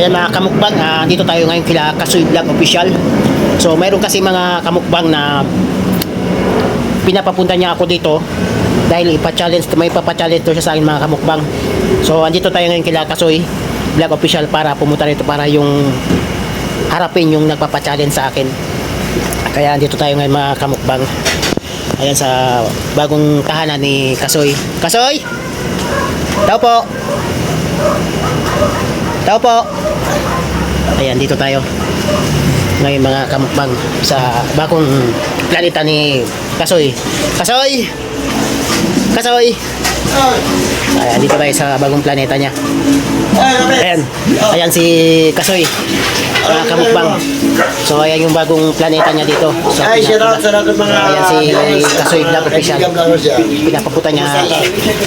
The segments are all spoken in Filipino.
Ayan mga kamukbang, ah, dito tayo ngayon kila Kasoy Vlog Official. So mayroon kasi mga kamukbang na pinapapunta niya ako dito dahil ipa-challenge, may papa-challenge to siya sa akin mga kamukbang. So andito tayo ngayon kila Kasoy Vlog Official para pumunta rito para yung harapin yung nagpapa-challenge sa akin. Kaya andito tayo ngayon mga kamukbang. Ayan sa bagong tahanan ni Kasoy. Kasoy! Tao po! Tao po! Ayan, dito tayo. Ngayon mga kamukbang sa bagong planeta ni Kasoy. Kasoy! Kasoy! Ayan, dito tayo sa bagong planeta niya. Ayan. Ayan si Kasoy. Mga kamukbang. So, ayan yung bagong planeta niya dito. So, Ay, shout out sa lahat mga... Ayan si Kasoy Vlog Official. Pinapaputa niya.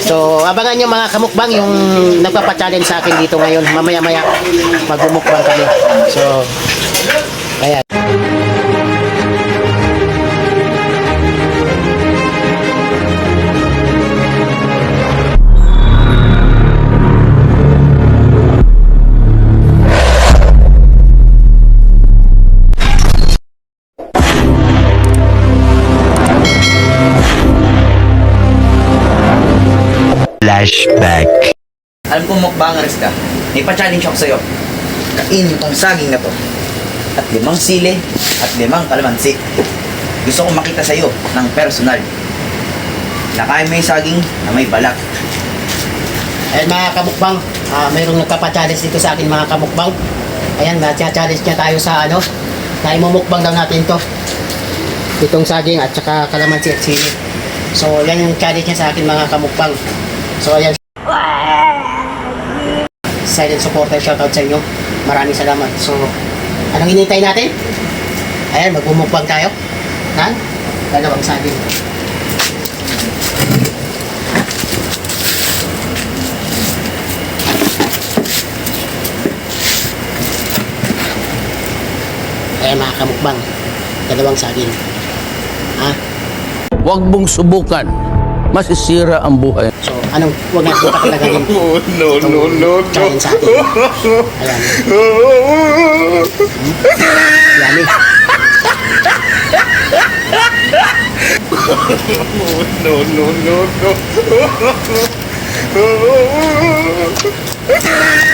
So, abangan nyo mga kamukbang yung nagpapa-challenge sa akin dito ngayon. Mamaya-maya magmumukbang kami. So, ayan. Flashback. Alam kong mukbangers ka, may pa-challenge ako sa'yo. Kainin tong saging na to. At limang sili at limang kalamansi. Gusto kong makita sa'yo ng personal. Nakain mo yung saging na may balat. Ayan mga kamukbang, ah, mayroong nagpapa-challenge dito sa akin mga kamukbang. Ayan, challenge niya tayo sa ano, na imumukbang daw natin to. Itong saging at saka kalamansi at sili. So, yan yung challenge niya sa akin mga kamukbang. So, ayan. Silent supporter, shoutout sa inyo. Maraming salamat. So, anong hinintay natin? Ayan, magmumukbang tayo. Na? Dalawang saging. Ayan mga kamukbang. Dalawang saging. Ha? Huwag mong subukan. Masisira ang buhay. So, anong huwag natin pakilagayin? Oh, no, no, no, no. Challenge sa atin. Ayan. Yummy. No, no, no, no.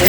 ba?